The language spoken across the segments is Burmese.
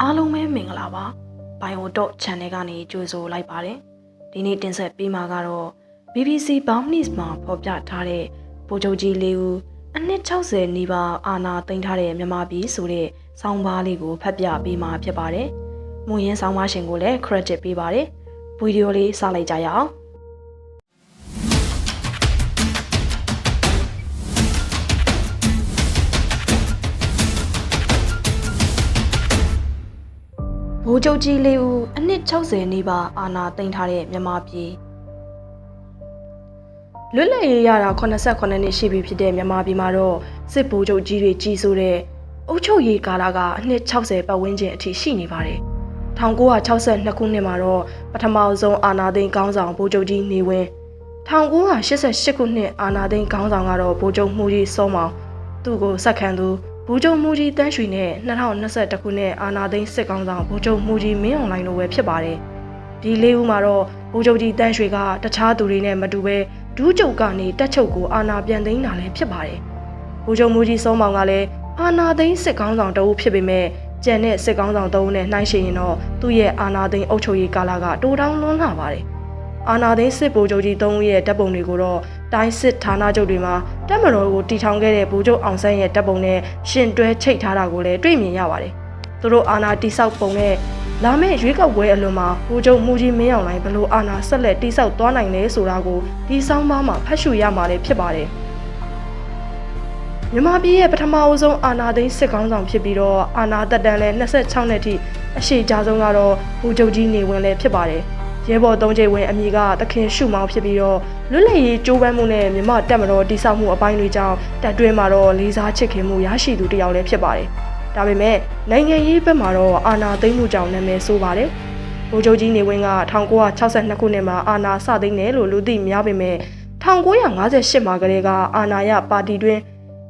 အားလုံးပဲမင်္ဂလာပါ Bio.Dot Channel ကနေကြိုဆိုလိုက်ပါတယ်ဒီနေ့တင်ဆက်ပေးမှာကတော့ BBC Burmese မှာဖော်ပြထားတဲ့ဗိုလ်ချုပ်ကြီးလေးဦးအနှစ်60နီးပါးအာဏာသိမ်းထားတဲ့မြန်မာပြည်ဆိုတဲ့ဆောင်းပါးလေးကိုဖတ်ပြပေးမှာဖြစ်ပါတယ်မူရင်းဆောင်းပါးရှင်ကိုလည်း credit ပေးပါတယ်ဗီဒီယိုလေးစလိုက်ကြရအောင် ဗိုလ်ချုပ်ကြီးလေးဦးအနှစ်60နီးပါးအာဏာသိမ်းထားတဲ့မြန်မာပြည်လွတ်လပ်ရေးရတာ89နှစ်ရှိပြီဖြစ်တဲ့မြန်မာပြည်မှာတော့စစ်ဗိုလ်ချုပ်ကြီးတွေကြီးစိုးတဲ့အုပ်ချုပ်ရေးကာလကအနှစ်60ပတ်ဝန်းကျင်အထိရှိနေပါတယ်1962ခုနှစ်မှာတော့ပထမဆုံးအာဏာသိမ်းခေါင်းဆောင်ဗိုလ်ချုပ်ကြီးနေဝင်း1988ခုနှစ်အာဏာသိမ်းခေါင်းဆောင်ကတော့ဗိုလ်ချုပ်မှုကြီးစောမောင်သူ့ကိုဆက်ခံသူ ဗိုလ်ချုပ်မှုကြီးတန်းရွှေနဲ့2021ခုနှစ်အာဏာသိမ်းစစ်ကောင်ဆောင်ဗိုလ်ချုပ်မှုကြီးမင်းအောင်လှိုင်တို့ပဲဖြစ်ပါတယ်။ဒီလေးဦးမှာတော့ဗိုလ်ချုပ်ကြီးတန်းရွှေကတခြားသူတွေနဲ့မတူပဲဒူးချုပ်ကနေတက်ချုပ်ကိုအာဏာပြန်သိမ်းတာလည်းဖြစ်ပါတယ်။ဗိုလ်ချုပ်မှုကြီးစောမောင်ကလည်းအာဏာသိမ်းစစ်ကောင်ဆောင်တအုပ်ဖြစ်ပေမဲ့ကြံတဲ့စစ်ကောင်ဆောင်တအုပ်နဲ့နှိုင်းယှဉ်ရင်တော့သူ့ရဲ့အာဏာသိမ်းအုပ်ချုပ်ရေးကာလကတိုးတောင်းလွန်းလာပါတယ်။အာနာသိန်းစစ်ဗိုလ်ချုပ်ကြီး၃ဦးရဲ့တပ်ပုံတွေကိုတော့တိုင်းစစ်ဌာနချုပ်တွေမှာတပ်မတော်ကိုတီထောင်ခဲ့တဲ့ဗိုလ်ချုပ်အောင်ဆန်းရဲ့တပ်ပုံနဲ့ရှင်တွဲချိတ်ထားတာကိုလည်းတွေ့မြင်ရပါတယ်။သူတို့အာနာတိဆောက်ပုံနဲ့လာမယ့်ရွေးကောက်ပွဲအလွန်မှာဗိုလ်ချုပ်မူကြီးမင်းအောင်လှိုင်ဘလို့အာနာဆက်လက်တိဆောက်သွားနိုင်လဲဆိုတာကိုဒီဆောင်းပါးမှာဖတ်ရှုရမှာလည်းဖြစ်ပါတယ်။မြန်မာပြည်ရဲ့ပထမအဆုံးအာနာသိန်းစစ်ကောင်းဆောင်ဖြစ်ပြီးတော့အာနာတက်တန်းလဲ26နှစ်ထိအရှိကြဆုံးကတော့ဗိုလ်ချုပ်ကြီးနေဝင်လည်းဖြစ်ပါတယ်။ ရဲဘော်သုံးချိန်ဝင်အမိကတခင်ရှုမောင်းဖြစ်ပြီးတော့လွတ်လပ်ရေးကြိုးပမ်းမှုနဲ့မြမတက်မတော်တိဆောက်မှုအပိုင်းတွေကြောင့်တက်တွင်းမှာတော့လေးစားချစ်ခင်မှုရရှိသူတစ်ယောက်လည်းဖြစ်ပါတယ်။ဒါပေမဲ့နိုင်ငံရေးဘက်မှာတော့အာဏာသိမ်းမှုကြောင့်နာမည်ဆိုးပါတယ်။ဗိုလ်ချုပ်ကြီးနေဝင်းက1962ခုနှစ်မှာအာဏာစသိမ်းတယ်လို့လူသိများပေမဲ့1958မှာကလေးကအာဏာရပါတီတွင်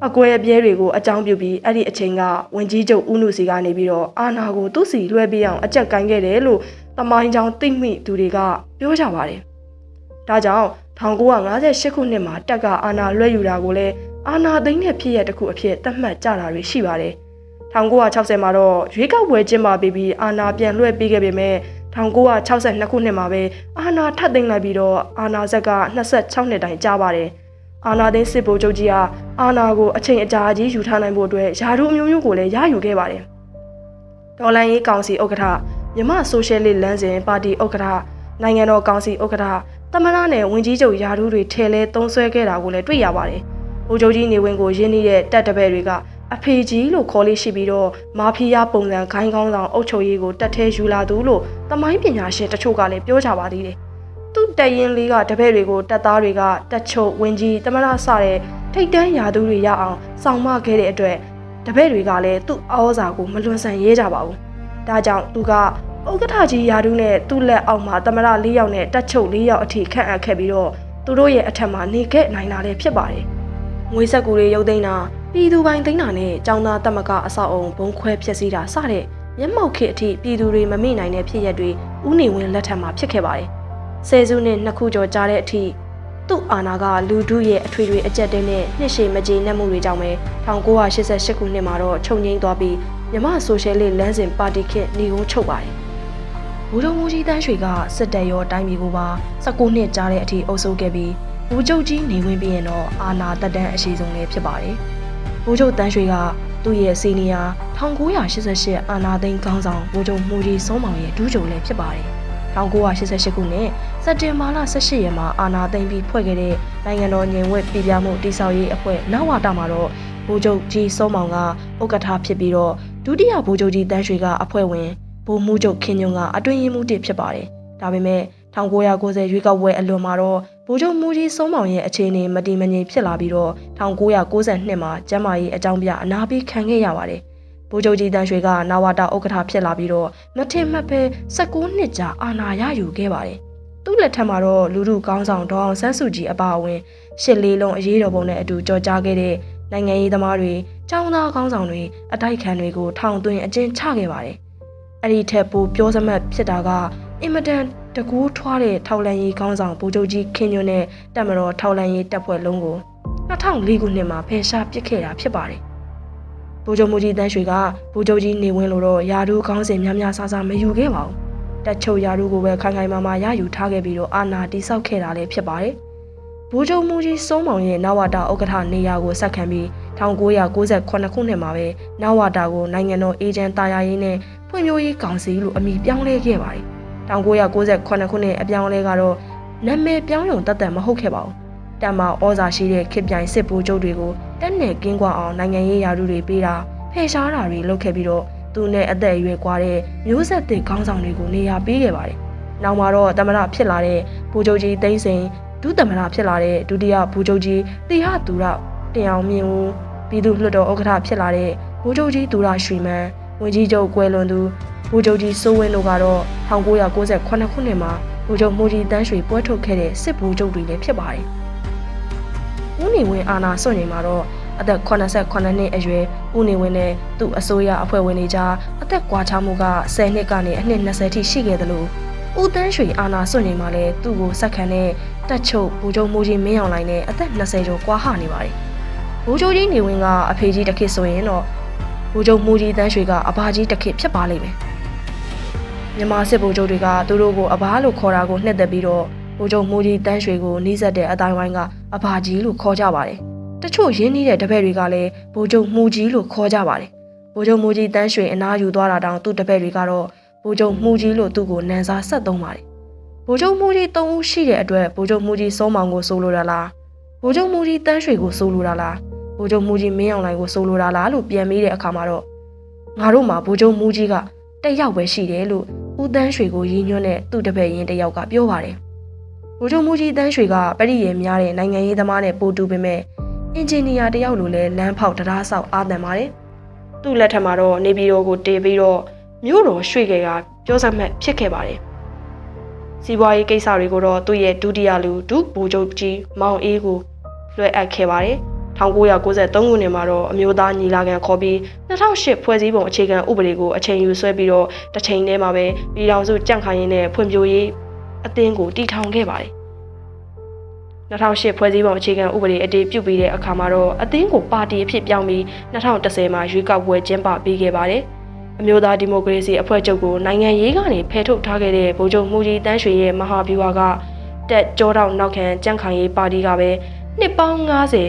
အကွဲအပြဲတွေကိုအကြောင်းပြုပြီးအဲ့ဒီအချိန်ကဝင်ကြီးချုပ်ဦးနုစီကနေပြီးတော့အာဏာကိုသူ့စီလွှဲပေးအောင်အကြက်ကိုင်းခဲ့တယ်လို့တမိုင်းကြောင်သိမိသူတွေကပြောကြပါတယ်။ဒါကြောင့်1958ခုနှစ်မှာတက်ကအာဏာလွှဲယူတာကိုလည်းအာဏာသိမ်းတဲ့ဖြစ်ရပ်တစ်ခုအဖြစ်သတ်မှတ်ကြတာတွေရှိပါတယ်။1960မှာတော့ရွေးကောက်ပွဲကျင်းပပြီးပြီးအာဏာပြန်လွှဲပေးခဲ့ပေမဲ့1962ခုနှစ်မှာပဲအာဏာထပ်သိမ်းလိုက်ပြီးတော့အာဏာဇက်က26နှစ်တိုင်ကြာပါတယ်။ အာနာသိန်းစစ်ဗိုလ်ချုပ်ကြီးဟာအာနာကိုအချိန်အကြာကြီးယူထားနိုင်ဖို့အတွက်ယာရုအမျိုးမျိုးကိုလည်းရယူခဲ့ပါတယ်။ဒေါ်လန်ရေးကောင်စီဥက္ကဋ္ဌမြမဆိုရှယ်လစ်လမ်းစဉ်ပါတီဥက္ကဋ္ဌနိုင်ငံတော်ကောင်စီဥက္ကဋ္ဌတမနာနဲ့ဝင်ကြီးချုပ်ယာရုတွေထဲလဲသုံးဆွဲခဲ့တာကိုလည်းတွေ့ရပါတယ်။ဗိုလ်ချုပ်ကြီးနေဝင်ကိုရင်းနှီးတဲ့တပ်တပည့်တွေကအဖေကြီးလို့ခေါ်လေးရှိပြီးတော့မာဖီးယားပုံစံခိုင်းကောင်းဆောင်အုပ်ချုပ်ရေးကိုတက်ထဲယူလာသူလို့တမိုင်းပညာရှင်တချို့ကလည်းပြောကြပါသေးတယ်။သူ့ တက်ရင်လေးကတပည့်တွေကိုတက်သားတွေကတက်ချုပ်ဝင်းကြီးတမရဆတဲ့ထိတ်တန်းရာသူတွေရအောင်စောင့်မခဲ့တဲ့အတွက်တပည့်တွေကလည်းသူ့အောစာကိုမလွန်ဆန်ရဲကြပါဘူး။ဒါကြောင့်သူကဥက္ကဋ္ဌကြီးယာဒူးနဲ့သူ့လက်အောက်မှာတမရ၄ယောက်နဲ့တက်ချုပ်၄ယောက်အထိခန့်အပ်ခဲ့ပြီးတော့သူတို့ရဲ့အထက်မှာနေခဲ့နိုင်တာလည်းဖြစ်ပါတယ်။ငွေဆက်ကူတွေရုပ်သိမ်းတာပြည်သူပိုင်သိမ်းတာနဲ့ចောင်းသားတက်မကအဆောက်အုံဘုံခွဲဖျက်ဆီးတာစတဲ့မျက်မှောက်ခေအထိပြည်သူတွေမမေ့နိုင်တဲ့ဖြစ်ရပ်တွေဥနေဝင်လက်ထက်မှာဖြစ်ခဲ့ပါတယ်။ ဆယ်စုနှစ်နှစ်ခုကျော်ကြာတဲ့အထိသူ့အာဏာကလူဒုရဲ့အထွေထွေအကြက်တဲနဲ့နှစ်ရှည်မကြေနပ်မှုတွေကြောင့်ပဲ1988ခုနှစ်မှာတော့ချုပ်ငိမ့်သွားပြီးမြမဆိုရှယ်လစ်လမ်းစဉ်ပါတီခေတ်နေကုန်းချုပ်ပါတယ်။ဘူတော်မူကြီးတန်းရွှေကစစ်တပ်ရောတိုင်းပြည်ကိုပါ19နှစ်ကြာတဲ့အထိအုပ်စိုးခဲ့ပြီးဘူချုပ်ကြီးနေဝင်ပြီးရင်တော့အာဏာတက်တန်းအရှိဆုံးလည်းဖြစ်ပါတယ်။ဘူချုပ်တန်းရွှေကသူ့ရဲ့စီနီယာ1988အာဏာသိမ်းခေါင်းဆောင်ဘူချုပ်မှုကြီးစောမောင်ရဲ့ဒူးချုပ်လည်းဖြစ်ပါတယ်။1988ခုနှစ် စက်တင်ဘာလ18ရက်မှာအာဏာသိမ်းပြီးဖွဲ့ခဲ့တဲ့နိုင်ငံတော်ညီဝက်ပြည်ပြမှုတိစောက်ရေးအဖွဲ့နဝတာမှာတော့ဗိုလ်ချုပ်ကြီးစောမောင်ကဥက္ကဋ္ဌဖြစ်ပြီးတော့ဒုတိယဗိုလ်ချုပ်ကြီးတန်းရွှေကအဖွဲ့ဝင်ဗိုလ်မှူးချုပ်ခင်ညုံကအတွင်းရေးမှူးတစ်ဖြစ်ပါတယ်။ဒါပေမဲ့1990ရွေးကောက်ပွဲအလွန်မှာတော့ဗိုလ်ချုပ်မူကြီးစောမောင်ရဲ့အခြေအနေမတည်မငြိမ်ဖြစ်လာပြီးတော့1992မှာကျမ်းမာရေးအကြောင်းပြအနာပေးခံခဲ့ရပါတယ်။ဗိုလ်ချုပ်ကြီးတန်းရွှေကနာဝတာဥက္ကဋ္ဌဖြစ်လာပြီးတော့မထင်မှတ်ပဲ16နှစ်ကြာအာဏာရယူခဲ့ပါတယ်။ သူ့လက်ထက်မှာတော့လူလူကောင်းဆောင်ဒေါအောင်ဆန်းစုကြည်အပါအဝင်ရှစ်လေးလုံးအရေးတော်ပုံနဲ့အတူကြော်ကြားခဲ့တဲ့နိုင်ငံရေးသမားတွေចောင်းသားကောင်းဆောင်တွေအတိုက်ခံတွေကိုထောင်သွင်းအကျဉ်းချခဲ့ပါတယ်။အဲ့ဒီထက်ပိုပြောစမှတ်ဖြစ်တာကအင်မတန်တကူးထွားတဲ့ထောက်လန်ရေးကောင်းဆောင်ဗိုလ်ချုပ်ကြီးခင်ညွန်းနဲ့တပ်မတော်ထောက်လန်ရေးတပ်ဖွဲ့လုံးကို2004ခုနှစ်မှာဖယ်ရှားပစ်ခဲ့တာဖြစ်ပါတယ်။ဗိုလ်ချုပ်မူကြီးတန်းရွှေကဗိုလ်ချုပ်ကြီးနေဝင်းလိုတော့ယာဒူးခေါင်းစဉ်များများဆဆမယူခဲ့ပါဘူး တက်ချုပ်ယာဒူးကိုပဲခိုင်ခိုင်မာမာရယူထားခဲ့ပြီးတော့အာဏာတိဆောက်ခဲ့တာလည်းဖြစ်ပါတယ်ဗိုလ်ချုပ်မူကြီးစိုးမောင်ရဲ့နဝတာဥက္ကဋ္ဌနေရာကိုဆက်ခံပြီး1998ခုနှစ်မှာပဲနဝတာကိုနိုင်ငံတော်အေဂျင့်တာယာရေးနဲ့ဖွံ့ဖြိုးရေးကောင်စီလို့အမည်ပြောင်းလဲခဲ့ပါတယ်1998ခုနှစ်အပြောင်းလဲကတော့နာမည်ပြောင်းရုံတတ်တန်မဟုတ်ခဲ့ပါဘူးတမ္မာဩဇာရှိတဲ့ခေပြိုင်စစ်ဗိုလ်ချုပ်တွေကိုတက်နယ်ကင်းကွာအောင်နိုင်ငံရေးယာရုတွေပေးတာဖယ်ရှားတာတွေလုပ်ခဲ့ပြီးတော့ သူနဲ့အသက်အရွယ်ကွာတဲ့မျိုးဆက်သစ်ခေါင်းဆောင်တွေကိုနေရာပေးခဲ့ပါတယ်။နောက်မှာတော့တမရဖြစ်လာတဲ့ဗိုလ်ချုပ်ကြီးသိန်းစိန်ဒုတမရဖြစ်လာတဲ့ဒုတိယဗိုလ်ချုပ်ကြီးတိဟသူရတင်အောင်မြင့်ဦးပြည်သူ့လွှတ်တော်ဥက္ကဋ္ဌဖြစ်လာတဲ့ဗိုလ်ချုပ်ကြီးသူရရွှေမန်းဝင်ကြီးချုပ်ကွယ်လွန်သူဗိုလ်ချုပ်ကြီးစိုးဝင်းတို့ကတော့1998ခုနှစ်မှာဗိုလ်ချုပ်မူကြီးတန်းရွှေပွဲထုတ်ခဲ့တဲ့စစ်ဗိုလ်ချုပ်တွေလည်းဖြစ်ပါတယ်။ဦးနေဝင်းအာနာစွန့်ရင်မှာတော့ အသက်89နှစ်အရွယ်ဦးနေဝင်းနဲ့သူ့အစိုးရအဖွဲ့ဝင်တွေကြားအသက်ကွာခြားမှုက10နှစ်ကနေအနှစ်20ထိရှိခဲ့တယ်လို့ဦးတန်းရွှေအာနာစွန့်ရင်မှာလည်းသူ့ကိုစက်ခံတဲ့တက်ချုပ်ဗိုလ်ချုပ်မူကြီးမင်းအောင်လှိုင်နဲ့အသက်20ကျော်ကွာဟနေပါတယ်။ဗိုလ်ချုပ်ကြီးနေဝင်းကအဖေကြီးတစ်ခေတ်ဆိုရင်တော့ဗိုလ်ချုပ်မူကြီးတန်းရွှေကအဘာကြီးတစ်ခေတ်ဖြစ်ပါလိမ့်မယ်။မြန်မာစစ်ဗိုလ်ချုပ်တွေကသူတို့ကိုအဘာလို့ခေါ်တာကိုနှစ်သက်ပြီးတော့ဗိုလ်ချုပ်မူကြီးတန်းရွှေကိုနှီးဆက်တဲ့အတိုင်းဝိုင်းကအဘာကြီးလို့ခေါ်ကြပါတယ်။ တချို့ရင်းနှီးတဲ့တပည့်တွေကလည်းဗိုလ်ချုပ်မူကြီးလို့ခေါ်ကြပါတယ်။ဗိုလ်ချုပ်မူကြီးတန်းရွှေအနားယူသွားတာတောင်သူ့တပည့်တွေကတော့ဗိုလ်ချုပ်မူကြီးလို့သူ့ကိုနန်းစားဆက်သုံးပါတယ်။ဗိုလ်ချုပ်မူကြီး၃ဦးရှိတဲ့အတွက်ဗိုလ်ချုပ်မူကြီးစောမောင်ကိုဆိုလိုတာလား။ဗိုလ်ချုပ်မူကြီးတန်းရွှေကိုဆိုလိုတာလား။ဗိုလ်ချုပ်မူကြီးမင်းအောင်လှိုင်ကိုဆိုလိုတာလားလို့ပြန်မေးတဲ့အခါမှာတော့ငါတို့မှာဗိုလ်ချုပ်မူကြီးကတက်ရောက်ပဲရှိတယ်လို့ဦးတန်းရွှေကိုရည်ညွှန်းတဲ့သူ့တပည့်ရင်းတစ်ယောက်ကပြောပါတယ်။ဗိုလ်ချုပ်မူကြီးတန်းရွှေကပရိယေများတဲ့နိုင်ငံရေးသမားနဲ့ပိုတူပေမဲ့ အင်ဂျင်နီယာတယောက်လိုလဲလမ်းဖောက်တရားဆောက်အားတန်ပါတယ်။သူ့လက်ထက်မှာတော့နေပြည်တော်ကိုတေပြီးတော့မြို့တော်ရွှေကေကပြောစမှတ်ဖြစ်ခဲ့ပါတယ်။စီးပွားရေးကိစ္စတွေကိုတော့သူ့ရဲ့ဒုတိယလူဒုဗိုလ်ချုပ်ကြီးမောင်အေးကိုလွှဲအပ်ခဲ့ပါတယ်။1993ခုနှစ်မှာတော့အမျိုးသားညီလာခံခေါ်ပြီး2008ဖွဲ့စည်းပုံအခြေခံဥပဒေကိုအချိန်ယူဆွဲပြီးတော့တစ်ချိန်တည်းမှာပဲပြည်ထောင်စုကြန့်ခိုင်ရေးနဲ့ဖွံ့ဖြိုးရေးအသင်းကိုတည်ထောင်ခဲ့ပါတယ် 2008ဖွဲ့စည်းပုံအခြေခံဥပဒေအတည်ပြုပြီးတဲ့အခါမှာတော့အသင်းကိုပါတီအဖြစ်ပြောင်းပြီး2010မှာရွေးကောက်ပွဲကျင်းပပေးခဲ့ပါတယ်။အမျိုးသားဒီမိုကရေစီအဖွဲ့ချုပ်ကိုနိုင်ငံရေးကနေဖယ်ထုတ်ထားခဲ့တဲ့ဗိုလ်ချုပ်မှုကြီးတန်းရွှေရဲ့မဟာဗျူဟာကတက်ကြောတောင်နောက်ခံကြန့်ခိုင်ရေးပါတီကပဲနှစ်ပေါင်း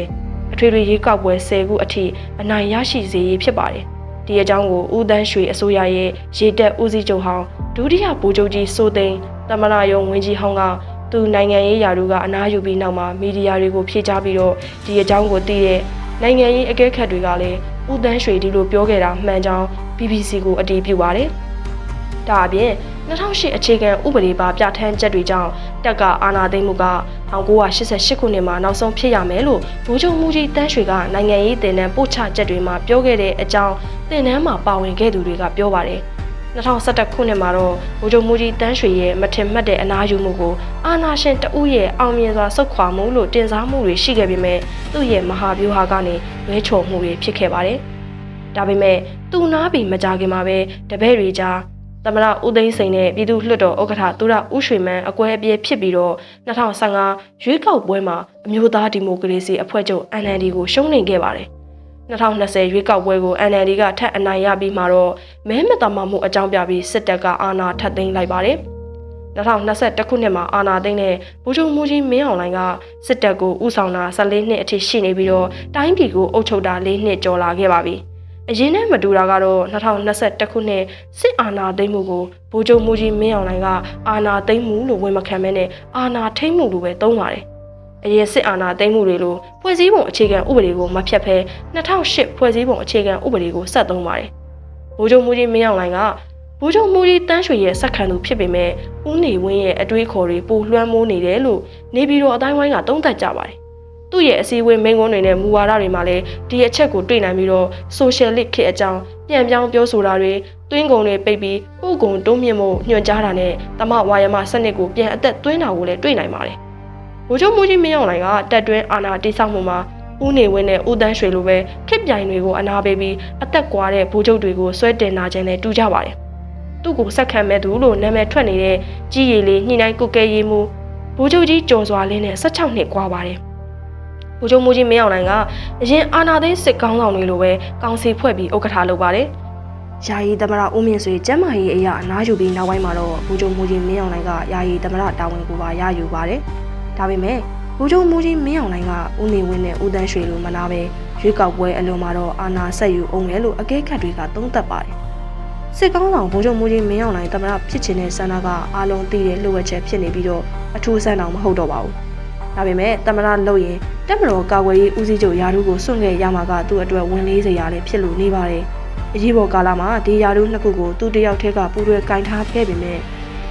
90အထွေထွေရွေးကောက်ပွဲ10ခုအထိအနိုင်ရရှိစေရေးဖြစ်ပါတယ်။ဒီအကြောင်းကိုဦးတန်းရွှေအစိုးရရဲ့ရေတက်ဦးစီးချုပ်ဟောင်းဒုတိယဗိုလ်ချုပ်ကြီးစိုးသိန်းတမနာယုံဝင်းကြီးဟောင်းက သူနိုင်ငံရေးယာတို့ကအနားယူပြီးနောက်မှာမီဒီယာတွေကိုဖြေချပြီးတော့ဒီအကြောင်းကိုသိတဲ့နိုင်ငံရေးအကဲခတ်တွေကလည်းဦးတန်းရွှေဒီလိုပြောခဲ့တာမှန်ကြောင်း BBC ကိုအတည်ပြုပါတယ်။ဒါအပြင်2008အခြေခံဥပဒေပါပြဋ္ဌာန်းချက်တွေကြောင့်တက်ကအာဏာသိမ်းမှုက1988ခုနှစ်မှာနောက်ဆုံးဖြစ်ရမယ်လို့ဗိုလ်ချုပ်မှုကြီးတန်းရွှေကနိုင်ငံရေးတင်နန်းပို့ချချက်တွေမှာပြောခဲ့တဲ့အကြောင်းတင်နန်းမှာပါဝင်ခဲ့သူတွေကပြောပါတယ်။ 2011ခုနှစ်မှာတော့ဗိုလ်ချုပ်မှုကြီးတန်းရွှေရဲ့မထင်မှတ်တဲ့အနားယူမှုကိုအာဏာရှင်တဦးရဲ့အောင်မြင်စွာဆုတ်ခွာမှုလို့တင်စားမှုတွေရှိခဲ့ပေမဲ့သူ့ရဲ့မဟာဗျူဟာကနေဝဲချော်မှုတွေဖြစ်ခဲ့ပါတယ်။ဒါပေမဲ့သူနာပြီးမကြခင်မှာပဲတပည့်တွေကြားသမရဦးသိန်းစိန်နဲ့ပြည်သူ့လွှတ်တော်ဥက္ကဋ္ဌသူရဦးရွှေမန်းအကွဲအပြဲဖြစ်ပြီးတော့2015ရွေးကောက်ပွဲမှာအမျိုးသားဒီမိုကရေစီအဖွဲ့ချုပ် NLD ကိုရှုံးနိမ့်ခဲ့ပါတယ် 2020ရွေးကောက်ပွဲကို NLD ကထပ်အနိုင်ရပြီးမှတော့မဲမတမာမှုအကြောင်းပြပြီးစစ်တပ်ကအာဏာထပ်သိမ်းလိုက်ပါတယ်2021ခုနှစ်မှာအာဏာသိမ်းတဲ့ဗိုလ်ချုပ်မူကြီးမင်းအောင်လှိုင်ကစစ်တပ်ကိုဥဆောင်တာ14နှစ်အထိရှိနေပြီးတော့တိုင်းပြည်ကိုအုပ်ချုပ်တာ4နှစ်ကျော်လာခဲ့ပါပြီ။အရင်နဲ့မတူတာကတော့2021ခုနှစ်စစ်အာဏာသိမ်းမှုကိုဗိုလ်ချုပ်မူကြီးမင်းအောင်လှိုင်ကအာဏာသိမ်းမှုလို့ဝန်မခံမဲနဲ့အာဏာထိမ့်မှုလို့ပဲသုံးပါတယ်။ အရင်စစ်အာဏာသိမ်းမှုတွေလိုဖွဲ့စည်းပုံအခြေခံဥပဒေကိုမဖျက်ဖဲ2008ဖွဲ့စည်းပုံအခြေခံဥပဒေကိုဆက်သုံးပါတယ်။ဗိုလ်ချုပ်မူကြီးမင်းအောင်လှိုင်ကဗိုလ်ချုပ်မူကြီးတန်းရွှေရဲ့စက်ခံသူဖြစ်ပေမဲ့ဦးနေဝင်းရဲ့အတွေးခေါ်တွေပိုလွှမ်းမိုးနေတယ်လို့နေပြည်တော်အတိုင်းဝိုင်းကသုံးသပ်ကြပါတယ်သူ့ရဲ့အစည်းအဝေးမိန့်ခွန်းတွေနဲ့မူဝါဒတွေမှာလည်းဒီအချက်ကိုတွေ့နိုင်ပြီးတော့ socialist ခေတ်အကြောင်းပြန်ပြောင်းပြောဆိုတာတွေတွင်းကုန်တွေပိတ်ပြီးဥကုံတွုံးမြင့်မှုညွှန်ကြားတာနဲ့တမဝါယမစနစ်ကိုပြန်အသက်သွင်းတာကိုလည်းတွေ့နိုင်ပါတယ်။ ဗိုလ်ချုပ်မူကြီးမင်းအောင်လှိုင်ကတက်တွင်းအာဏာတိစောက်မှုမှာဦးနေဝင်းနဲ့ဦးတန်းရွှေလိုပဲခစ်ပြိုင်တွေကိုအနာပေးပြီးအသက်ကွာတဲ့ဗိုလ်ချုပ်တွေကိုဆွဲတင်လာခြင်းနဲ့တူကြပါတယ်။သူ့ကိုဆက်ခံမဲ့သူလို့နာမည်ထွက်နေတဲ့ကြီးရည်လေးညှိနှိုင်းကုတ်ကဲရေးမှုဗိုလ်ချုပ်ကြီးကျော်စွာလင်းနဲ့16နှစ်ကွာပါတယ်။ဗိုလ်ချုပ်မူကြီးမင်းအောင်လှိုင်ကအရင်အာဏာသိမ်းစစ်ကောင်းဆောင်တွေလိုပဲကောင်စီဖွဲ့ပြီးဥက္ကဋ္ဌလုပ်ပါတယ်။ယာယီသမရဦးမြင့်ဆွေကျမ်းမာရေးအရာအနားယူပြီးနောက်ပိုင်းမှာတော့ဗိုလ်ချုပ်မူကြီးမင်းအောင်လှိုင်ကယာယီသမရတာဝန်ကိုပါရယူပါတယ်။ ဒါပေမဲ့ဗိုလ်ချုပ်မူကြီးမင်းအောင်လှိုင်ကဦးနေဝင်းနဲ့ဦးတန်းရွှေလိုမနာပဲရွေးကောက်ပွဲအလွန်မှာတော့အာဏာဆက်ယူအောင်လဲလို့အကဲခတ်တွေကသုံးသပ်ပါတယ်။စစ်ကောင်းဆောင်ဗိုလ်ချုပ်မူကြီးမင်းအောင်လှိုင်သမရဖြစ်ချင်တဲ့ဆန္ဒကအားလုံးသိတဲ့လှုပ်ဝက်ချက်ဖြစ်နေပြီးတော့အထူးဆန်းတောင်မဟုတ်တော့ပါဘူး။ဒါပေမဲ့သမရလုပ်ရင်တက်မတော်ကာကွယ်ရေးဦးစီးချုပ်ယာရုကိုစွန့်ခဲ့ရမှာကသူ့အတွက်ဝင်လေးစရာလည်းဖြစ်လို့နေပါတယ်။အရေးပေါ်ကာလမှာဒီယာရုနှစ်ခုကိုသူတယောက်တည်းကပူးတွဲကင်ထားခဲ့ပေမဲ့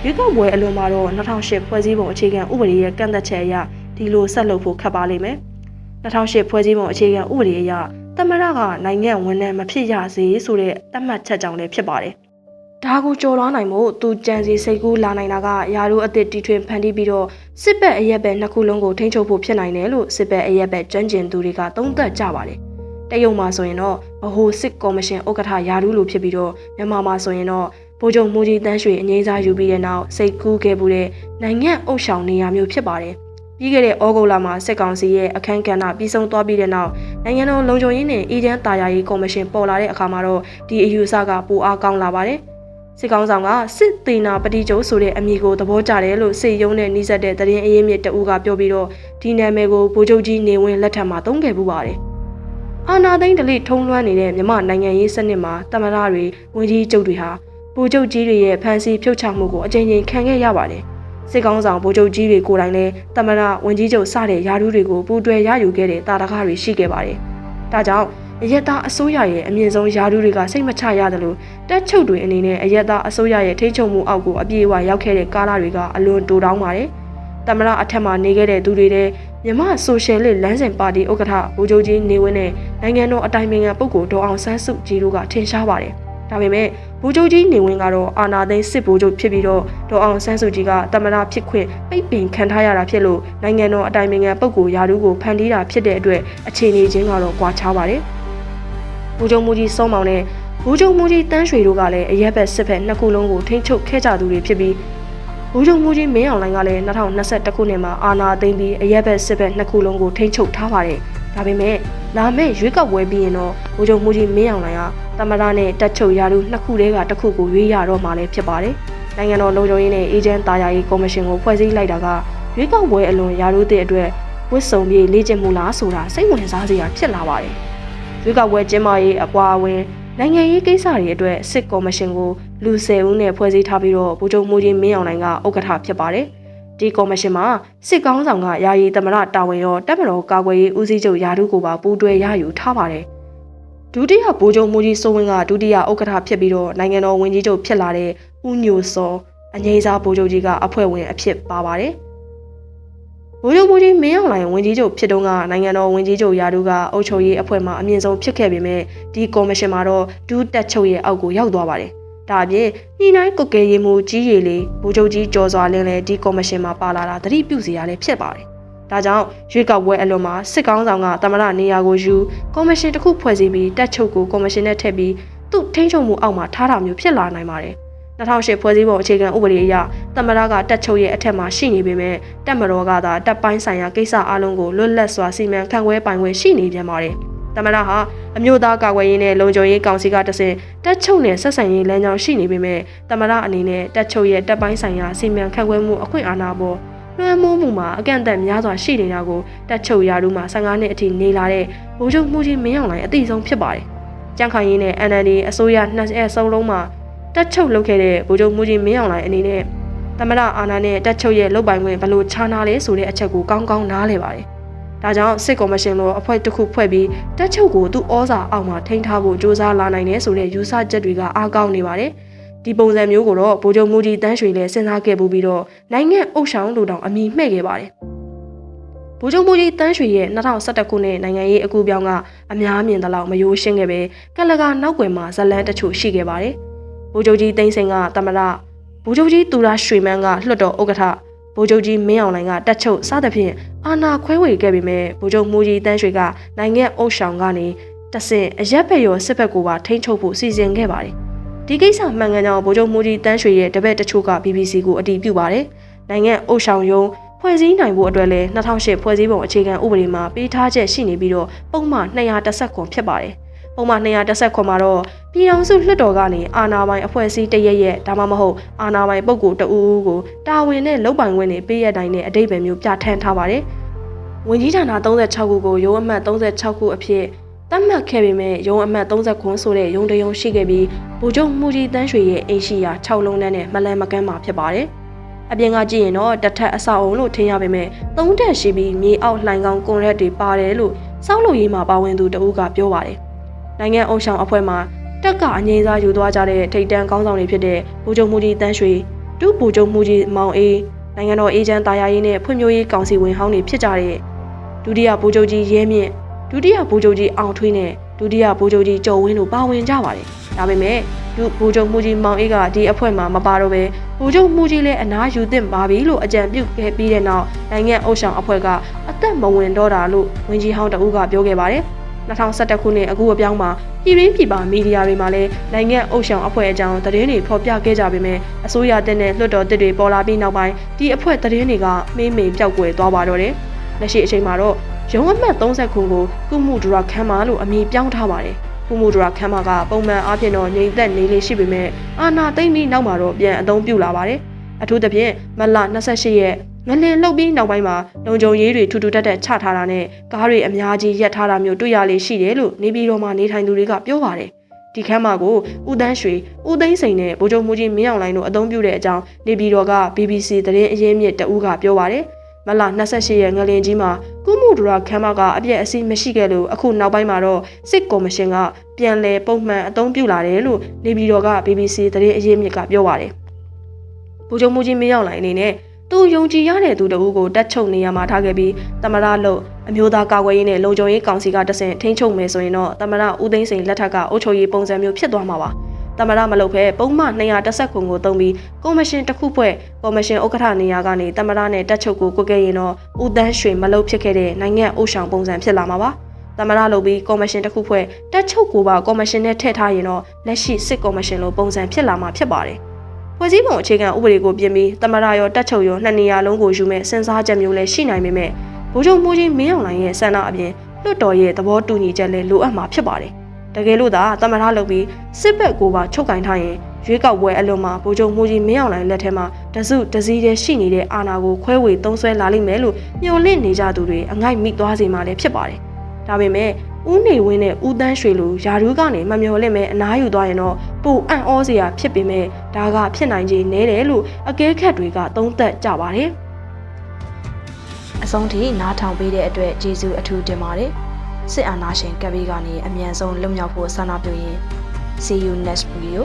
ရွေးကောက်ပွဲအလွန်မှာတော့2008ဖွဲ့စည်းပုံအခြေခံဥပဒေရဲ့ကန့်သက်ချက်အရဒီလိုဆက်လုပ်ဖို့ခက်ပါလိမ့်မယ်။2008ဖွဲ့စည်းပုံအခြေခံဥပဒေအရသမရကနိုင်ငံဝန်ထမ်းမဖြစ်ရစေဆိုတဲ့သတ်မှတ်ချက်ကြောင့်လည်းဖြစ်ပါတယ်။ဒါကိုကြော်လွှားနိုင်မှုသူကြံစီစိတ်ကူးလာနိုင်တာကယာရုအသစ်တီထွင်ဖန်တီးပြီးတော့စစ်ဘက်အရက်ဘက်နှစ်ခုလုံးကိုထိန်းချုပ်ဖို့ဖြစ်နိုင်တယ်လို့စစ်ဘက်အရက်ဘက်ကျွမ်းကျင်သူတွေကသုံးသပ်ကြပါတယ်။တရုတ်မှာဆိုရင်တော့ဗဟိုစစ်ကော်မရှင်ဥက္ကဋ္ဌယာရုလိုဖြစ်ပြီးတော့မြန်မာမှာဆိုရင်တော့ ဗိုလ်ချုပ်မူကြီးတန်းရွှေအငိမ့်စားယူပြီးတဲ့နောက်စိတ်ကူးခဲ့မှုတဲ့နိုင်ငံအုပ်ဆောင်နေရမျိုးဖြစ်ပါတယ်။ပြီးခဲ့တဲ့ဩဂုတ်လမှာစစ်ကောင်စီရဲ့အခမ်းကဏ္ဍပြီးဆုံးသွားပြီးတဲ့နောက်နိုင်ငံတော်လုံခြုံရေးနဲ့အေဂျင့်တာယာရေးကော်မရှင်ပေါ်လာတဲ့အခါမှာတော့ဒီအယူအဆကပိုအားကောင်းလာပါတယ်။စစ်ကောင်ဆောင်ကစစ်သေးနာပတိကျုပ်ဆိုတဲ့အမည်ကိုသဘောကျတယ်လို့စစ်ရုံးနဲ့နှိစက်တဲ့သတင်းအရင်းမြစ်တအူးကပြောပြီးတော့ဒီနာမည်ကိုဗိုလ်ချုပ်ကြီးနေဝင်းလက်ထက်မှာသုံးခဲ့ပူပါတယ်။အာနာသိန်းဒလိထုံးလွှမ်းနေတဲ့မြမနိုင်ငံရေးစနစ်မှာတမရတွေဝင်ကြီးကျုပ်တွေဟာ ဗိုလ်ချုပ်ကြီးတွေရဲ့ဖမ်းဆီးဖြုတ်ချမှုကိုအကြိမ်ကြိမ်ခံခဲ့ရပါတယ်။စစ်ကောင်ဆောင်ဗိုလ်ချုပ်ကြီးတွေကိုယ်တိုင်လည်းတမရဝင်ကြီးချုပ်စတဲ့ယာရုတွေကိုပူးတွဲရယူခဲ့တဲ့တာတကားတွေရှိခဲ့ပါတယ်။ဒါကြောင့်အယက်သားအစိုးရရဲ့အမြင့်ဆုံးယာရုတွေကစိတ်မချရတယ်လို့တက်ချုပ်တွေအနေနဲ့အယက်သားအစိုးရရဲ့ထိန်းချုပ်မှုအောက်ကိုအပြည့်အဝရောက်ခဲ့တဲ့ကာလတွေကအလွန်တိုးတောင်းပါတယ်။တမရအထက်မှာနေခဲ့တဲ့သူတွေတဲ့မြမဆိုရှယ်လစ်လမ်းစဉ်ပါတီဥက္ကဋ္ဌဗိုလ်ချုပ်ကြီးနေဝင်းနဲ့နိုင်ငံတော်အတိုင်ပင်ခံပုဂ္ဂိုလ်ဒေါအောင်ဆန်းစုကြည်တို့ကထင်ရှားပါတယ်။ဒါပေမဲ့ ဗိုလ်ချုပ်ကြီးနေဝင်းကတော့အာဏာသိမ်းစစ်ဗိုလ်ချုပ်ဖြစ်ပြီးတော့ဒေါအောင်ဆန်းစုကြည်ကတမရဖြစ်ခွင့်ပိတ်ပင်ခံထားရတာဖြစ်လို့နိုင်ငံတော်အတိုင်ပင်ခံပုဂ္ဂိုလ်ယာရုကိုဖန်တီးတာဖြစ်တဲ့အတွက်အခြေအနေချင်းကတော့ကွာခြားပါတယ်။ဗိုလ်ချုပ်မူကြီးစောမောင်နဲ့ဗိုလ်ချုပ်မူကြီးတန်းရွှေတို့ကလည်းအရက်ဘက်စစ်ဘက်နှစ်ခုလုံးကိုထိန်းချုပ်ခဲ့ကြသူတွေဖြစ်ပြီးဗိုလ်ချုပ်မူကြီးမင်းအောင်လှိုင်ကလည်း2021ခုနှစ်မှာအာဏာသိမ်းပြီးအရက်ဘက်စစ်ဘက်နှစ်ခုလုံးကိုထိန်းချုပ်ထားပါတယ်။ဒါပေမဲ့ လာမယ့်ရွေးကောက်ပွဲပြီးရင်တော့ဗိုလ်ချုပ်မူကြီးမင်းအောင်လှိုင်ကတမရနဲ့တက်ချုပ်ရာထူးနှစ်ခုတည်းကတစ်ခုကိုရွေးရတော့မှလည်းဖြစ်ပါတယ်။နိုင်ငံတော်လုံခြုံရေးနဲ့အေဂျင့်တာယာရေးကော်မရှင်ကိုဖွဲ့စည်းလိုက်တာကရွေးကောက်ပွဲအလွန်ရာထူးသစ်အတွက်ဝစ်စုံပြေးလေ့ကျင့်မှုလားဆိုတာစိတ်ဝင်စားစရာဖြစ်လာပါတယ်။ရွေးကောက်ပွဲကျင်းပရေးအပွားအဝင်းနိုင်ငံရေးကိစ္စတွေအတွက်စစ်ကော်မရှင်ကိုလူ၁၀ဦးနဲ့ဖွဲ့စည်းထားပြီးတော့ဗိုလ်ချုပ်မူကြီးမင်းအောင်လှိုင်ကဥက္ကဋ္ဌဖြစ်ပါတယ်။ ဒီကော်မရှင်မှာစစ်ကောင်းဆောင်ကယာယီသမရတာဝန်ရောတပ်မတော်ကာကွယ်ရေးဦးစီးချုပ်ယာတုကိုပါပူးတွဲရယူထားပါတယ်။ဒုတိယဗိုလ်ချုပ်မူကြီးစိုးဝင်းကဒုတိယဥက္ကဋ္ဌဖြစ်ပြီးတော့နိုင်ငံတော်ဝန်ကြီးချုပ်ဖြစ်လာတဲ့ဦးညိုစောအငိမ့်စားဗိုလ်ချုပ်ကြီးကအဖွဲ့ဝင်အဖြစ်ပါပါတယ်။ဗိုလ်ချုပ်မူကြီးမင်းအောင်လှိုင်ဝန်ကြီးချုပ်ဖြစ်တုန်းကနိုင်ငံတော်ဝန်ကြီးချုပ်ရာထူးကအုပ်ချုပ်ရေးအဖွဲ့မှအမြင့်ဆုံးဖြစ်ခဲ့ပေမဲ့ဒီကော်မရှင်မှာတော့ဒူးတက်ချုပ်ရဲ့အောက်ကိုရောက်သွားပါတယ်။ ဒါအပြင်နှီနိုင်ကုတ်ကဲရေးမှုကြီးရည်လေးဗိုလ်ချုပ်ကြီးကျော်စွာလင်းလည်းဒီကော်မရှင်မှာပါလာတာသတိပြုစရာလည်းဖြစ်ပါတယ်။ဒါကြောင့်ရွေးကောက်ပွဲအလွန်မှာစစ်ကောင်းဆောင်ကတမရနေရာကိုယူကော်မရှင်တစ်ခုဖွဲ့စည်းပြီးတက်ချုပ်ကိုကော်မရှင်နဲ့ထည့်ပြီးသူ့ထိန်းချုပ်မှုအောက်မှာထားတာမျိုးဖြစ်လာနိုင်ပါတယ်။2008ဖွဲ့စည်းပုံအခြေခံဥပဒေအရတမရကတက်ချုပ်ရဲ့အထက်မှာရှိနေပေမဲ့တက်မတော်ကသာတက်ပိုင်းဆိုင်ရာကိစ္စအလုံးကိုလွတ်လပ်စွာစီမံခန့်ခွဲပိုင်ခွင့်ရှိနေပြန်ပါတယ်။ တမရဟာအမျိုးသားကာကွယ်ရေးနဲ့လုံခြုံရေးကောင်စီကတဆင့်တက်ချုပ်နဲ့ဆက်ဆံရေးလမ်းကြောင်းရှိနေပေမဲ့တမရအနေနဲ့တက်ချုပ်ရဲ့တက်ပိုင်းဆိုင်ရာစီမံခန့်ခွဲမှုအခွင့်အာဏာပေါ်လွှမ်းမိုးမှုမှာအကန့်အသတ်များစွာရှိနေတာကိုတက်ချုပ်ရာထူးမှာ15နှစ်အထိနေလာတဲ့ဗိုလ်ချုပ်မှုကြီးမင်းအောင်လှိုင်အသိဆုံးဖြစ်ပါတယ်။ကြံ့ခိုင်ရေးနဲ့ NLD အစိုးရနှစ်အစုံလုံးမှာတက်ချုပ်လုပ်ခဲ့တဲ့ဗိုလ်ချုပ်မှုကြီးမင်းအောင်လှိုင်အနေနဲ့သမရအာဏာနဲ့တက်ချုပ်ရဲ့လုပ်ပိုင်ခွင့်ဘယ်လိုခြားနာလဲဆိုတဲ့အချက်ကိုကောင်းကောင်းနားလည်ပါတယ်။ ဒါကြောင့်စစ်ကော်မရှင်လိုအဖွဲ့တစ်ခုဖွဲ့ပြီးတက်ချုပ်ကိုသူ့ဩဇာအောက်မှာထိန်းထားဖို့စ조사လာနိုင်တယ်ဆိုတဲ့ယူဆချက်တွေကအားကောင်းနေပါတယ်။ဒီပုံစံမျိုးကိုတော့ဗိုလ်ချုပ်မှုကြီးတန်းရွှေလည်းစဉ်းစားခဲ့ပူပြီးတော့နိုင်ငံအုပ်ဆောင်လိုတောင်အမိမှဲ့ခဲ့ပါတယ်။ဗိုလ်ချုပ်မှုကြီးတန်းရွှေရဲ့2011ခုနှစ်နိုင်ငံရေးအကူပြောင်းကအများမြင်သလောက်မယိုးရှင်းခဲ့ပဲကလကနောက်ွယ်မှာဇလန်းတချို့ရှိခဲ့ပါတယ်။ဗိုလ်ချုပ်ကြီးသိန်းစိန်ကတမရဗိုလ်ချုပ်ကြီးသူရရွှေမန်းကလွှတ်တော်ဥက္ကဋ္ဌ ဗိုလ်ချုပ်ကြီးမင်းအောင်လှိုင်ကတက်ချုပ်စသဖြင့်အာဏာခွဲဝေခဲ့ပေမဲ့ဗိုလ်ချုပ်မူကြီးတန်းရွှေကနိုင်ငံအုပ်ဆောင်ကနေတဆင့်အရက်ဖက်ရောစစ်ဘက်ကိုပါထိန်းချုပ်ဖို့စီစဉ်ခဲ့ပါတယ်။ဒီကိစ္စမှန်ကန်ကြောင်းဗိုလ်ချုပ်မူကြီးတန်းရွှေရဲ့တပည့်တချို့က BBC ကိုအတည်ပြုပါတယ်။နိုင်ငံအုပ်ဆောင်ယုံဖဖွဲ့စည်းနိုင်ဖို့အတွက်လည်း2008ဖွဲ့စည်းပုံအခြေခံဥပဒေမှာပေးထားချက်ရှိနေပြီးတော့ပုံမှန်210ခွန်ဖြစ်ပါတယ်။ ပုံမှန်210ခွန်မှာတော့ပြည်ထောင်စုလွှတ်တော်ကနေအာဏာပိုင်အဖွဲ့အစည်းတရက်ရက်ဒါမှမဟုတ်အာဏာပိုင်ပုဂ္ဂိုလ်တဦးဦးကိုတာဝန်နဲ့လုပ်ပိုင်ခွင့်တွေပေးရတိုင်းတဲ့အတိတ်ပဲမျိုးပြဋ္ဌာန်းထားပါတယ်။ဝင်ကြီးဌာန36ခုကိုရုံးအမှတ်36ခုအဖြစ်တတ်မှတ်ခဲ့ပေမဲ့ရုံးအမှတ်30ခွန်းဆိုတဲ့ရုံးတရုံရှိခဲ့ပြီးဗိုလ်ချုပ်မှုကြီးတန်းရွှေရဲ့အိမ်ရှိရာ6လုံးနဲ့မလန်မကန်းမှာဖြစ်ပါတယ်။အပြင်ကကြည့်ရင်တော့တစ်ထက်အဆောက်အုံလို့ထင်ရပေမဲ့သုံးတက်ရှိပြီးမြေအောက်လှိုင်ကောင်ကွန်ရက်တွေပါတယ်လို့စောက်လို့ရေးမှာပါဝင်သူတဦးကပြောပါတယ်။ နိုင်ငံအုပ်ဆောင်အဖွဲ့မှာတက်ကအငိမ့်စားယူသွားကြတဲ့ထိတ်တန်းကောင်းဆောင်တွေဖြစ်တဲ့ဗိုလ်ချုပ်မှုကြီးတန်းရွှေဒုဗိုလ်ချုပ်မှုကြီးမောင်အေးနိုင်ငံတော်အေဂျင့်တာယာရေးနဲ့ဖွံ့ဖြိုးရေးကောင်စီဝင်ဟောင်းတွေဖြစ်ကြတဲ့ဒုတိယဗိုလ်ချုပ်ကြီးရဲမြင့်ဒုတိယဗိုလ်ချုပ်ကြီးအောင်ထွေးနဲ့ဒုတိယဗိုလ်ချုပ်ကြီးကျော်ဝင်းတို့ပါဝင်ကြပါတယ်။ဒါပေမဲ့ဒုဗိုလ်ချုပ်မှုကြီးမောင်အေးကဒီအဖွဲ့မှာမပါတော့ပဲဗိုလ်ချုပ်မှုကြီးလည်းအနားယူသင့်ပါပြီလို့အကြံပြုခဲ့ပြီးတဲ့နောက်နိုင်ငံအုပ်ဆောင်အဖွဲ့ကအသက်မဝင်တော့တာလို့ဝန်ကြီးဟောင်းတဦးကပြောခဲ့ပါတယ်။ 2011ခုနှစ်အခုအပြောင်းမှာပြည်ရင်းပြည်ပမီဒီယာတွေမှာလည်းနိုင်ငံအုပ်ဆောင်အဖွဲ့အကြောင်းသတင်းတွေဖော်ပြခဲ့ကြပေမဲ့အစိုးရတက်တဲ့လွှတ်တော်တစ်တွေပေါ်လာပြီးနောက်ပိုင်းဒီအဖွဲ့သတင်းတွေကမေးမေးပျောက်ကွယ်သွားပါတော့တယ်။လက်ရှိအချိန်မှာတော့ရုံးအမှတ်30ခုကိုကုမှုဒရာခမ်းမလို့အမည်ပြောင်းထားပါတယ်။ကုမှုဒရာခမ်းမကပုံမှန်အားဖြင့်တော့ငြိမ်သက်နေလေးရှိပေမဲ့အာနာသိမ့်ပြီးနောက်မှာတော့ပြန်အသုံးပြုလာပါတယ်။အထူးသဖြင့်မလ28ရက် ငလင်လှုပ်ပြီးနောက်ပိုင်းမှာလုံခြုံရေးတွေထူထူတက်တက်ချထားတာနဲ့ကားတွေအများကြီးရပ်ထားတာမျိုးတွေ့ရလေရှိတယ်လို့နေပြည်တော်မှာနေထိုင်သူတွေကပြောပါတယ်။ဒီခမ်းမကိုဦးတန်းရွှေဦးသိန်းစိန်နဲ့ဗိုလ်ချုပ်မူကြီးမင်းအောင်လှိုင်တို့အသုံးပြုတဲ့အကြောင်းနေပြည်တော်က BBC သတင်းအရင်းမြစ်တဦးကပြောပါတယ်။မလ28ရက်ငလင်ကြီးမှာကုမှုဒရာခမ်းမကအပြည့်အစည်းမရှိခဲ့လို့အခုနောက်ပိုင်းမှာတော့စစ်ကော်မရှင်ကပြန်လည်ပုံမှန်အသုံးပြုလာတယ်လို့နေပြည်တော်က BBC သတင်းအရင်းမြစ်ကပြောပါတယ်။ဗိုလ်ချုပ်မူကြီးမင်းအောင်လှိုင်အနေနဲ့ သူယုံကြည်ရတဲ့သူတဦးကိုတက်ချုပ်နေရမှာထားခဲ့ပြီးတမရလို့အမျိုးသားကာကွယ်ရေးနဲ့လုံခြုံရေးကောင်စီကတဆင့်ထိန်းချုပ်မယ်ဆိုရင်တော့တမရဦးသိန်းစိန်လက်ထက်ကအုပ်ချုပ်ရေးပုံစံမျိုးဖြစ်သွားမှာပါတမရမလုပ်ဖဲပုံမှန်210ခုကိုတုံးပြီးကော်မရှင်တစ်ခုဖွဲ့ကော်မရှင်ဥက္ကဋ္ဌနေရာကနေတမရနဲ့တက်ချုပ်ကိုကိုခဲ့ရင်တော့ဦးတန်းရွှေမလုပ်ဖြစ်ခဲ့တဲ့နိုင်ငံအုပ်ဆောင်ပုံစံဖြစ်လာမှာပါတမရလုပ်ပြီးကော်မရှင်တစ်ခုဖွဲ့တက်ချုပ်ကိုပါကော်မရှင်နဲ့ထည့်ထားရင်တော့လက်ရှိစစ်ကော်မရှင်လိုပုံစံဖြစ်လာမှာဖြစ်ပါတယ် ဖွဲ့စည်းပုံအခြေခံဥပဒေကိုပြင်ပြီးတမရရောတက်ချုပ်ရောနှစ်နေရာလုံးကိုယူမဲ့စဉ်းစားချက်မျိုးလည်းရှိနိုင်ပေမဲ့ဘိုးချုပ်မိုးကြီးမင်းအောင်လှိုင်ရဲ့ဆန္ဒအပြင်လွတ်တော်ရဲ့သဘောတူညီချက်လည်းလိုအပ်မှာဖြစ်ပါတယ်။တကယ်လို့သာတမရလုပ်ပြီးစစ်ဘက်ကိုပါချုပ်ကင်ထားရင်ရွေးကောက်ပွဲအလွန်မှာဘိုးချုပ်မိုးကြီးမင်းအောင်လှိုင်လက်ထက်မှာတစုတစည်းတည်းရှိနေတဲ့အာဏာကိုခွဲဝေသုံးဆွဲလာလိမ့်မယ်လို့မျှော်လင့်နေကြသူတွေအငိုက်မိသွားစေမှာလည်းဖြစ်ပါတယ်။ဒါပေမဲ့ ဦးနေဝင်းနဲ့ဦးတန်းရွှေလိုယာရူးကနေမမျော်လင့်မဲ့အနားယူသွားရင်တော့ပိုအံ့ဩစရာဖြစ်ပေမဲ့ဒါကဖြစ်နိုင်ခြေနည်းတယ်လို့အကဲခတ်တွေကသုံးသပ်ကြပါတယ်အဆုံးထိနားထောင်ပေးတဲ့အတွက်ကျေးဇူးအထူးတင်ပါတယ်စစ်အာဏာရှင်ကပ်ဘေးကနေအမြန်ဆုံးလွတ်မြောက်ဖို့ဆန္ဒပြုရင်း See you next video